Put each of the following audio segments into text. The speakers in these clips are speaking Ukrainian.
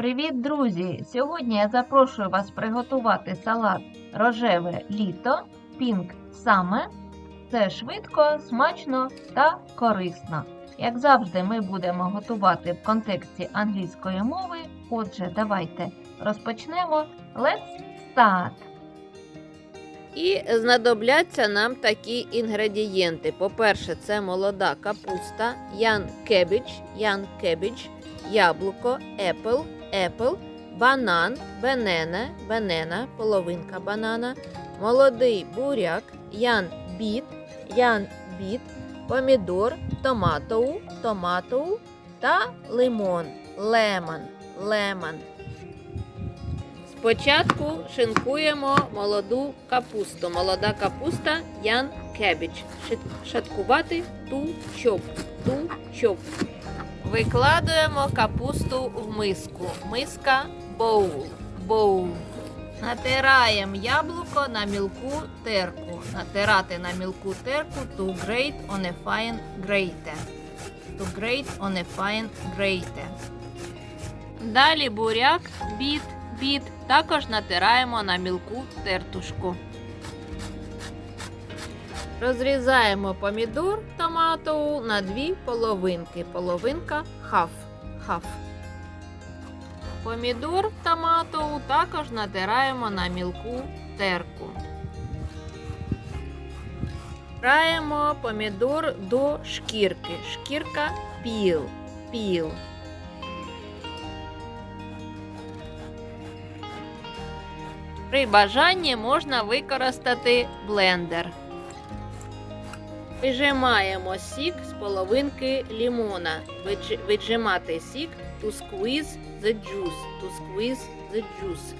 Привіт, друзі! Сьогодні я запрошую вас приготувати салат рожеве літо Pink Summer. Це швидко, смачно та корисно. Як завжди, ми будемо готувати в контексті англійської мови. Отже, давайте розпочнемо. Let's start! І знадобляться нам такі інгредієнти. По-перше, це молода капуста, ян кебіч, ян кебіч, яблуко, епл, епл, банан, бенена, бенена, половинка банана, молодий буряк, ян біт, ян біт, помідор, томатоу, томатоу та лимон, лемон, лемон. Спочатку шинкуємо молоду капусту. Молода капуста ян кебіч. Шаткувати ту чоп. Ту чоп. Викладуємо капусту в миску. Миска боул. Боул. Натираємо яблуко на мілку терку. Натирати на мілку терку to grate on a fine grater. To grate on a fine grater. Далі буряк, біт, біт також натираємо на мілку тертушку. Розрізаємо помідор томату на дві половинки. Половинка хаф. хаф. Помідор томату також натираємо на мілку терку. Втираємо помідор до шкірки. Шкірка піл. Піл. При бажанні можна використати блендер. Вижимаємо сік з половинки лімона. Віджимати сік to squeeze the juice. To squeeze the juice.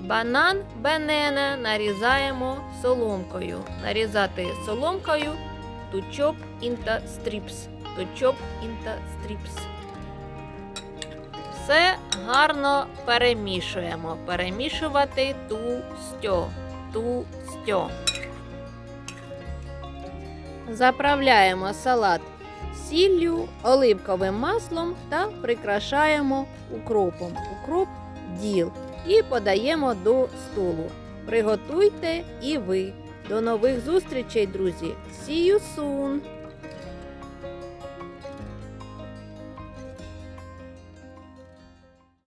Банан бенена нарізаємо соломкою. Нарізати соломкою to chop into strips. To chop into strips. Все гарно перемішуємо. Перемішувати ту стьо. Ту стьо. Заправляємо салат сіллю, оливковим маслом та прикрашаємо укропом. Укроп діл. І подаємо до столу. Приготуйте і ви. До нових зустрічей, друзі! See you soon!